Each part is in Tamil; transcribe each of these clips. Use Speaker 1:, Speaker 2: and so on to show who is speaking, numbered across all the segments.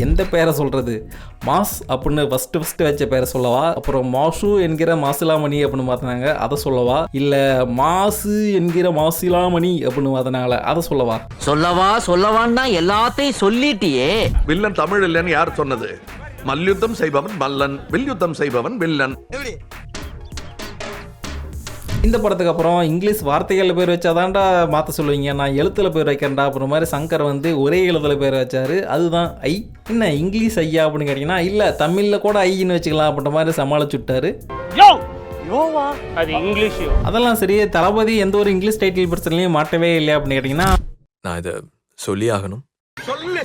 Speaker 1: எந்த பேரை சொல்கிறது மாஸ் அப்படின்னு ஃபஸ்ட்டு ஃபஸ்ட்டு வச்ச பேரை சொல்லவா? அப்புறம் மாசு என்கிற மாசிலாமணி அப்படின்னு மாற்றினாங்க அதை சொல்லவா? இல்லை மாசு என்கிற மாசிலாமணி அப்படின்னு மாற்றினாங்களே அதை சொல்லவா?
Speaker 2: சொல்லவா சொல்லவான்னா எல்லாத்தையும் சொல்லிட்டியே.
Speaker 3: வில்லன் தமிழ் இல்லைன்னு யார் சொன்னது? மல்யுத்தம் செய்பவன் மல்லன் வில்யுத்தம் செய்பவன் வில்லன்.
Speaker 1: இந்த படத்துக்கு அப்புறம் இங்கிலீஷ் வார்த்தைகளில் பேர் வச்சாதான்டா மாற்ற சொல்லுவீங்க. நான் எழுத்துல பேர் வைக்கிறேன்டா அப்புறம் மாதிரி சங்கர் வந்து ஒரே எழுத்துல பேர் வச்சாரு. அதுதான் ஐ. என்ன இங்கிலீஷ் ஐயா அப்படின்னு கேட்டிங்கன்னா இல்லை தமிழில் கூட ஐன்னு வச்சுக்கலாம் அப்படின்ற மாதிரி சமாளிச்சு விட்டாரு
Speaker 4: யோ! யோவா? அது இங்கிலீஷ்
Speaker 1: அதெல்லாம் சரி தளபதி எந்த ஒரு இங்கிலீஷ் டைட்டில் பிரச்சனையும் மாட்டவே இல்லை அப்படின்னு கேட்டிங்கன்னா
Speaker 5: நான் இதை சொல்லி ஆகணும்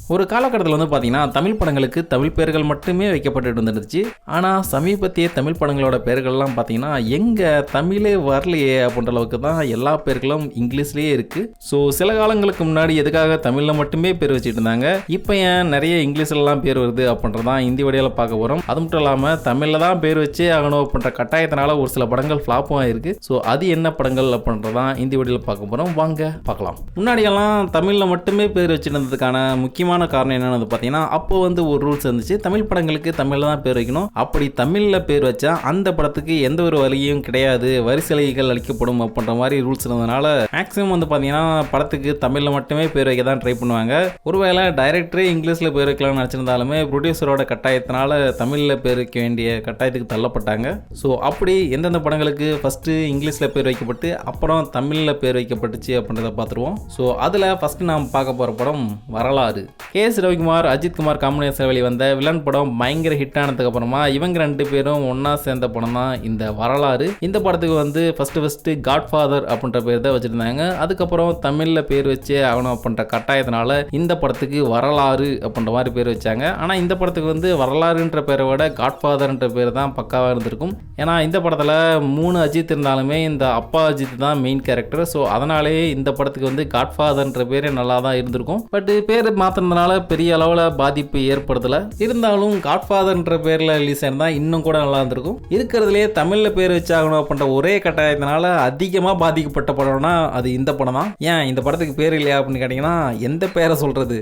Speaker 1: ஒரு காலகட்டத்தில் வந்து பார்த்தீங்கன்னா தமிழ் படங்களுக்கு தமிழ் பெயர்கள் மட்டுமே வைக்கப்பட்டு இருந்துருந்துச்சு ஆனால் சமீபத்திய தமிழ் படங்களோட பெயர்கள்லாம் பார்த்தீங்கன்னா எங்கே தமிழே வரலையே அப்படின்ற அளவுக்கு தான் எல்லா பேர்களும் இங்கிலீஷ்லேயே இருக்குது ஸோ சில காலங்களுக்கு முன்னாடி எதுக்காக தமிழில் மட்டுமே பேர் வச்சுட்டு இருந்தாங்க? இப்போ ஏன் நிறைய இங்கிலீஷ்லலாம் பேர் வருது அப்படின்றதான் இந்தி வடிவில் பார்க்க போகிறோம் அது மட்டும் இல்லாமல் தமிழில் தான் பேர் வச்சே ஆகணும் அப்படின்ற கட்டாயத்தினால ஒரு சில படங்கள் ஃப்ளாப்பும் ஆயிருக்கு ஸோ அது என்ன படங்கள் அப்படின்றதான் இந்தி வடிவில் பார்க்க போகிறோம் வாங்க பார்க்கலாம். முன்னாடியெல்லாம் தமிழில் மட்டுமே பேர் வச்சிருந்ததுக்கான முக்கியமான காரணம் என்னன்னு பார்த்தீங்கன்னா அப்போ வந்து ஒரு ரூல்ஸ் இருந்துச்சு. தமிழ் படங்களுக்கு தமிழில் தான் பேர் வைக்கணும். அப்படி தமிழில் பேர் வச்சா அந்த படத்துக்கு எந்த ஒரு வழியும் கிடையாது. வரிசலைகள் அளிக்கப்படும் அப்படின்ற மாதிரி ரூல்ஸ் இருந்ததுனால மேக்ஸிமம் வந்து பார்த்தீங்கன்னா படத்துக்கு தமிழில் மட்டுமே பேர் வைக்க தான் ட்ரை பண்ணுவாங்க. ஒருவேளை டைரக்டரே இங்கிலீஷில் பேர் வைக்கலாம்னு நினச்சிருந்தாலுமே ப்ரொடியூசரோட கட்டாயத்தினால தமிழில் பேர் வைக்க வேண்டிய கட்டாயத்துக்கு தள்ளப்பட்டாங்க. ஸோ அப்படி எந்தெந்த படங்களுக்கு ஃபஸ்ட்டு இங்கிலீஷில் பேர் வைக்கப்பட்டு அப்புறம் தமிழில் பேர் வைக்கப்பட்டுச்சு அப்படின்றத பார்த்துருவோம். ஸோ அதில் ஃபஸ்ட்டு நாம் பார்க்க போகிற படம் வரலாறு. K S Ravikumar Ajith Kumar combination வெளிவந்த வில்லன் படம் பயங்கர ஹிட் ஆனதுக்கு அப்புறமா இவங்க ரெண்டு பேரும் ஒன்றா சேர்ந்த படம் தான் இந்த வரலாறு. இந்த படத்துக்கு வந்து ஃபஸ்ட்டு ஃபஸ்ட்டு காட்ஃபாதர் அப்படின்ற பேர் தான் வச்சுருந்தாங்க. அதுக்கப்புறம் தமிழில் பேர் வச்சே ஆகணும் அப்படின்ற கட்டாயத்தினால இந்த படத்துக்கு வரலாறு அப்படின்ற மாதிரி பேர் வச்சாங்க. ஆனால் இந்த படத்துக்கு வந்து வரலாறுன்ற பேரை விட காட்ஃபாதர்ன்ற பேர் தான் பக்காவாக இருந்திருக்கும். ஏன்னா இந்த படத்தில் மூணு அஜித் இருந்தாலுமே இந்த அப்பா அஜித் தான் மெயின் கேரக்டர் ஸோ அதனாலேயே இந்த படத்துக்கு வந்து காட்ஃபாதர்ன்ற பேரே நல்லா தான் இருந்திருக்கும். பட் பேர் மாற்றினதுனால பெரிய அளவில் பாதிப்பு ஏற்படுத்தலை. இருந்தாலும் காட்ஃபாதர்ன்ற பேரில் ரிலீஸ் ஆயிருந்தால் இன்னும் கூட நல்லா இருந்திருக்கும். இருக்கிறதுலே தமிழில் பேர் வச்சாகணும் அப்படின்ற ஒரே கட்டாயத்தினால அதிகமாக பாதிக்கப்பட்ட படம்னா அது இந்த படம் தான். ஏன் இந்த படத்துக்கு பேர் இல்லையா அப்படின்னு கேட்டிங்கன்னா எந்த பேரை சொல்கிறது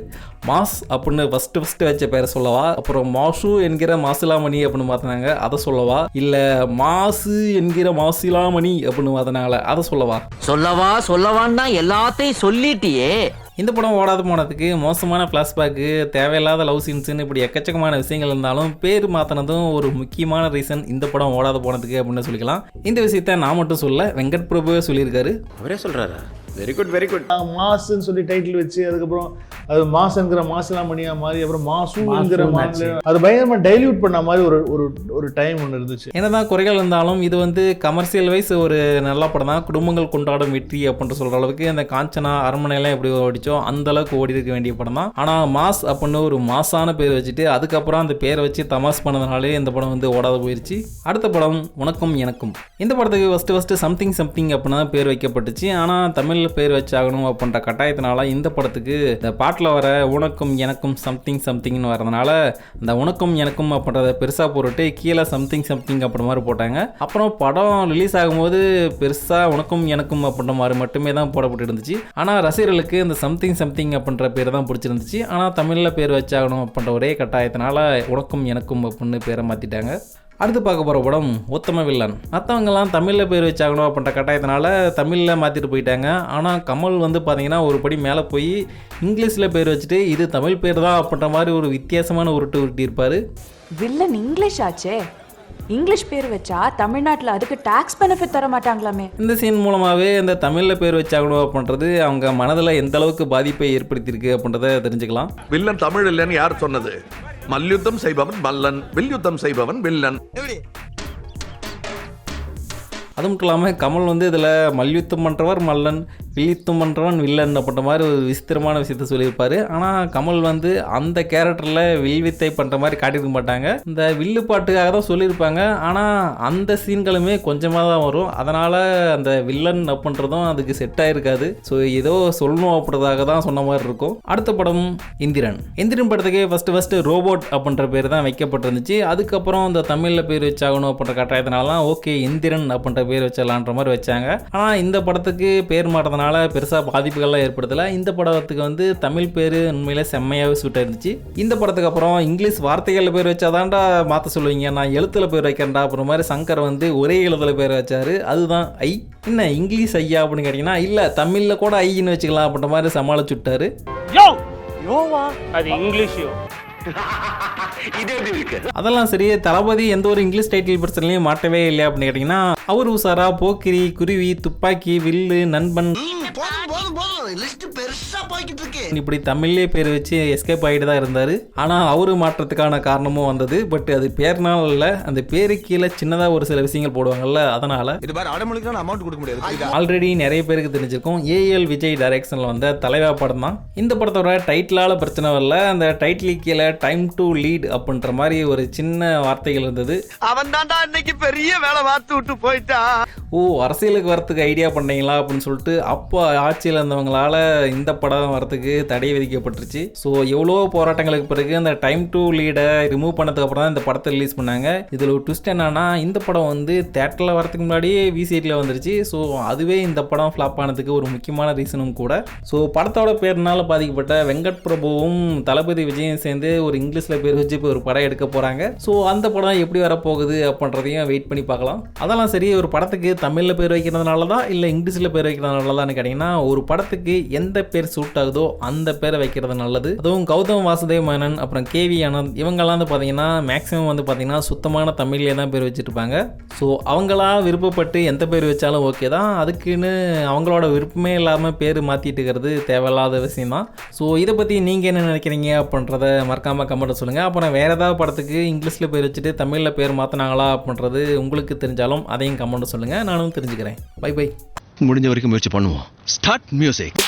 Speaker 1: மாஸ் அப்படின்னு ஃபஸ்ட்டு ஃபஸ்ட்டு வச்ச பேரை சொல்லவா? அப்புறம் மாசு என்கிற மாசிலாமணி அப்படின்னு மாற்றினாங்க அதை சொல்லவா? இல்லை மாசு என்கிற மாசிலாமணி அப்படின்னு மாற்றினாங்களே அதை சொல்லவா?
Speaker 2: சொல்லவா சொல்லவான்னா எல்லாத்தையும் சொல்லிட்டியே.
Speaker 1: இந்த படம் ஓடாத போனதுக்கு மோசமான ஃப்ளாஷ்பேக்கு தேவையில்லாத லவ் சீன்ஸுன்னு இப்படி எக்கச்சக்கமான விஷயங்கள் இருந்தாலும் பேர் மாற்றினதும் ஒரு முக்கியமான ரீசன் இந்த படம் ஓடாத போனதுக்கு அப்படின்னு சொல்லிக்கலாம். இந்த விஷயத்த நான் மட்டும் சொல்ல வெங்கட் பிரபுவே சொல்லியிருக்காரு.
Speaker 5: அவரே சொல்கிறாரா வெரி குட் வெரி குட்
Speaker 6: மாசுன்னு சொல்லி டைட்டில் வச்சு அதுக்கப்புறம் அது மாசுங்கிற மாசிலாமணியா மாறி அப்புறம் மாசுங்கிற மாநில அது பயங்கரமா டைல்யூட் பண்ண மாதிரி ஒரு ஒரு ஒரு டைம் ஒன்று இருந்துச்சு.
Speaker 1: என்னதான் குறைகள் இருந்தாலும் இது வந்து கமர்ஷியல் வைஸ் ஒரு நல்ல படம் தான். குடும்பங்கள் கொண்டாடும் வெற்றி அப்படின்ட்டு சொல்கிற அளவுக்கு அந்த காஞ்சனா அரண்மனையெல்லாம் எப்படி ஓடிச்சோ அந்த அளவுக்கு ஓடி இருக்க வேண்டிய படம் தான். ஆனால் மாஸ் அப்படின்னு ஒரு மாசான பேர் வச்சுட்டு அதுக்கப்புறம் அந்த பேரை வச்சு தமாஸ் பண்ணதுனாலே இந்த படம் வந்து ஓடாத போயிருச்சு. அடுத்த படம் உனக்கும் எனக்கும். இந்த படத்துக்கு ஃபஸ்ட்டு ஃபஸ்ட்டு சம்திங் சம்திங் அப்படின்னு பேர் வைக்கப்பட்டுச்சு. ஆனால் தமிழில் பேர் வச்சாகணும் அப்படின்ற கட்டாயத்தினால இந்த படத்துக்கு இந்த பாட்டில் வர உனக்கும் எனக்கும் சம்திங் சம்திங்னு வரதுனால இந்த உனக்கும் எனக்கும் அப்படின்றத பெருசாக போட்டுட்டு கீழே சம்திங் சம்திங் அப்படி மாதிரி போட்டாங்க. அப்புறம் படம் ரிலீஸ் ஆகும்போது பெருசாக உனக்கும் எனக்கும் அப்படின்ற மாதிரி மட்டுமே தான் போடப்பட்டு இருந்துச்சு ஆனால் ரசிகர்களுக்கு இந்த சம்திங் சம்திங் அப்படின்ற பேர் தான் பிடிச்சிருந்துச்சு. ஆனால் தமிழில் பேர் வச்சாகணும் அப்படின்ற ஒரே கட்டாயத்தினால உனக்கும் எனக்கும் அப்படின்னு பேரை மாற்றிட்டாங்க அடுத்து பார்க்க போகிற படம் உத்தம வில்லன். மற்றவங்கெல்லாம் தமிழில் பேர் வச்சாகணும் அப்படின்ற கட்டாயத்தினால தமிழில் மாற்றிட்டு போயிட்டாங்க. ஆனால் கமல் வந்து பார்த்தீங்கன்னா ஒரு படி மேலே போய் இங்கிலீஷில் பேர் வச்சுட்டு இது தமிழ் பேர் தான் அப்படின்ற மாதிரி ஒரு வித்தியாசமான உருட்டு உருட்டி இருப்பார்.
Speaker 7: வில்லன் இங்கிலீஷ் ஆச்சே. இங்கிலீஷ் பேர் வச்சா தமிழ்நாட்டில் அதுக்கு டாக்ஸ் பெனிஃபிட் தர மாட்டாங்களாமே.
Speaker 1: இந்த சீன் மூலமாகவே இந்த தமிழில் பேர் வச்சாகணும் அப்படின்றது அவங்க மனதில் எந்த அளவுக்கு பாதிப்பை ஏற்படுத்தியிருக்கு அப்படின்றத தெரிஞ்சுக்கலாம்.
Speaker 3: வில்லன் தமிழ் இல்லைன்னு யார் சொன்னது? மல்யுத்தம் செய்பவன் மல்லன் வில்யுத்தம் செய்பவன் வில்லன்.
Speaker 1: அது மட்டும் இல்லாமல் கமல் வந்து இதில் மல்யுத்தம் பண்ணுறவர் மல்லன் வில்யுத்தம் பண்ணுறவன் வில்லன் அப்படின்ற மாதிரி ஒரு விசித்திரமான விஷயத்த சொல்லியிருப்பாரு. ஆனால் கமல் வந்து அந்த கேரக்டரில் வில்வித்தை பண்ணுற மாதிரி காட்டியிருக்க மாட்டாங்க. இந்த வில்லு பாட்டுக்காக தான் சொல்லியிருப்பாங்க. ஆனால் அந்த சீன்களுமே கொஞ்சமாக தான் வரும். அதனால் அந்த வில்லன் அப்படின்றதும் அதுக்கு செட் ஆகிருக்காது ஸோ ஏதோ சொல்லணும் அப்படின்றதாக தான் சொன்ன மாதிரி இருக்கும். அடுத்த படம் இந்திரன். இந்திரன் படத்துக்கு ஃபஸ்ட்டு ஃபஸ்ட்டு ரோபோட் அப்படின்ற பேர் தான் வைக்கப்பட்டிருந்துச்சு. அதுக்கப்புறம் இந்த தமிழில் பேர் வச்சாகணும் அப்படின்ற கட்டாயத்தினாலாம் ஓகே இந்திரன் அப்படின்ற பேர் வச்சிடலான்ற மாதிரி வச்சாங்க. ஆனால் இந்த படத்துக்கு பேர் மாற்றதுனால அதனால் பெருசாக பாதிப்புகள்லாம் ஏற்படுத்தலை. இந்த படத்துக்கு வந்து தமிழ் பேர் உண்மையிலே செம்மையாகவே சூட்டாக இருந்துச்சு இந்த படத்துக்கு அப்புறம் இங்கிலீஷ் வார்த்தைகளில் பேர் வச்சாதான்டா மாற்ற சொல்லுவீங்க. நான் எழுத்தில் பேர் வைக்கிறேன்டா. அப்புறம் மாதிரி சங்கர் வந்து ஒரே எழுத்துல பேர் வச்சாரு. அதுதான் ஐ. என்ன இங்கிலீஷ் ஐயா அப்படின்னு கேட்டிங்கன்னா இல்லை தமிழில் கூட ஐன்னு வச்சுக்கலாம் அப்படின்ற மாதிரி சமாளிச்சு விட்டாரு.
Speaker 4: யோ! யோவா? அது இங்கிலீஷ் யோ.
Speaker 1: அதெல்லாம் சரி தளபதி எந்த ஒரு இங்கிலீஷ் டைட்டில் பிரச்சனையும் மாட்டவே இல்லை அப்படின்னு கேட்டிங்கன்னா அவர் உசாரா போக்கிரி குருவி துப்பாக்கி வில்லு நண்பன். இப்படி தமிழ்லேயே பேர் வச்சு எஸ்கேப் ஆகிட்டு தான் இருந்தார். ஆனால் அவரு மாற்றத்துக்கான காரணமும் வந்தது. பட் அது பேர்னால இல்லை அந்த பேரு கீழே சின்னதாக ஒரு சில விஷயங்கள் போடுவாங்கல்ல அதனால்.
Speaker 8: இது மாதிரி அடமொழிக்கு அமௌண்ட் கொடுக்க முடியாது.
Speaker 1: ஆல்ரெடி நிறைய பேருக்கு தெரிஞ்சிருக்கும். ஏஎல் விஜய் டைரக்ஷனில் வந்த தலைவா படம் தான். இந்த படத்தோட டைட்டிலால பிரச்சனை வரல. அந்த டைட்டிலுக்கு கீழே டைம் டு லீட் அப்படின்ற மாதிரி ஒரு சின்ன வார்த்தைகள் இருந்தது.
Speaker 8: அவன் தான்டா இன்னைக்கு பெரிய வேலை பார்த்து விட்டு போயிட்டான்
Speaker 1: ஓ அரசியலுக்கு வரத்துக்கு ஐடியா பண்ணீங்களா அப்படின்னு சொல்லிட்டு அப்போ ஆட்சியில் இருந்தவங்களால இந்த படம் வரத்துக்கு தடை விதிக்கப்பட்டுருச்சு. ஸோ எவ்வளோ போராட்டங்களுக்கு பிறகு அந்த டைம் டு லீடை ரிமூவ் பண்ணதுக்கு அப்புறம் தான் இந்த படத்தை ரிலீஸ் பண்ணாங்க. இதில் ஒரு ட்விஸ்ட் என்னன்னா இந்த படம் வந்து தேட்டரில் வரதுக்கு முன்னாடியே விசிஐடியில் வந்துருச்சு. ஸோ அதுவே இந்த படம் ஃப்ளாப் ஆனதுக்கு ஒரு முக்கியமான ரீசனும் கூட. ஸோ படத்தோட பேர்னால பாதிக்கப்பட்ட வெங்கட் பிரபுவும் தளபதி விஜயும் சேர்ந்து ஒரு இங்கிலீஷில் பேர் வச்சு இப்போ ஒரு படம் எடுக்க போகிறாங்க ஸோ அந்த படம் எப்படி வரப்போகுது அப்படின்றதையும் வெயிட் பண்ணி பார்க்கலாம். அதெல்லாம் சரி ஒரு படத்துக்கு தமிழில் பேர் வைக்கிறதுனால தான் இல்லை இங்கிலீஷில் பேர் வைக்கிறதுனால தான் கேட்டிங்கன்னா ஒரு படத்துக்கு எந்த பேர் சூட் ஆகுதோ அந்த பேரை வைக்கிறது நல்லது. அதுவும் கௌதம் வாசுதேவ் மேனன் அப்புறம் கேவி ஆனந்த் இவங்கெல்லாம் வந்து பார்த்தீங்கன்னா மேக்ஸிமம் வந்து பார்த்தீங்கன்னா சுத்தமான தமிழ்லேயே தான் பேர் வச்சுருப்பாங்க. ஸோ அவங்களா விருப்பப்பட்டு எந்த பேர் வச்சாலும் ஓகே தான். அதுக்குன்னு அவங்களோட விருப்பமே இல்லாமல் பேர் மாற்றிட்டு இருக்கிறது தேவையில்லாத விஷயம் தான் ஸோ இதை பற்றி நீங்கள் என்ன நினைக்கிறீங்க அப்படின்றத மறக்காமல் கமெண்ட்டை சொல்லுங்கள் அப்புறம் வேறு ஏதாவது படத்துக்கு இங்கிலீஷில் பேர் வச்சுட்டு தமிழில் பேர் மாற்றினாங்களா அப்படின்றது உங்களுக்கு தெரிஞ்சாலும் அதையும் கமெண்ட்டை சொல்லுங்கள் நானும் தெரிஞ்சுக்கிறேன். பை பை
Speaker 9: முடிஞ்ச வரைக்கும் முயற்சி பண்ணுவோம். Start music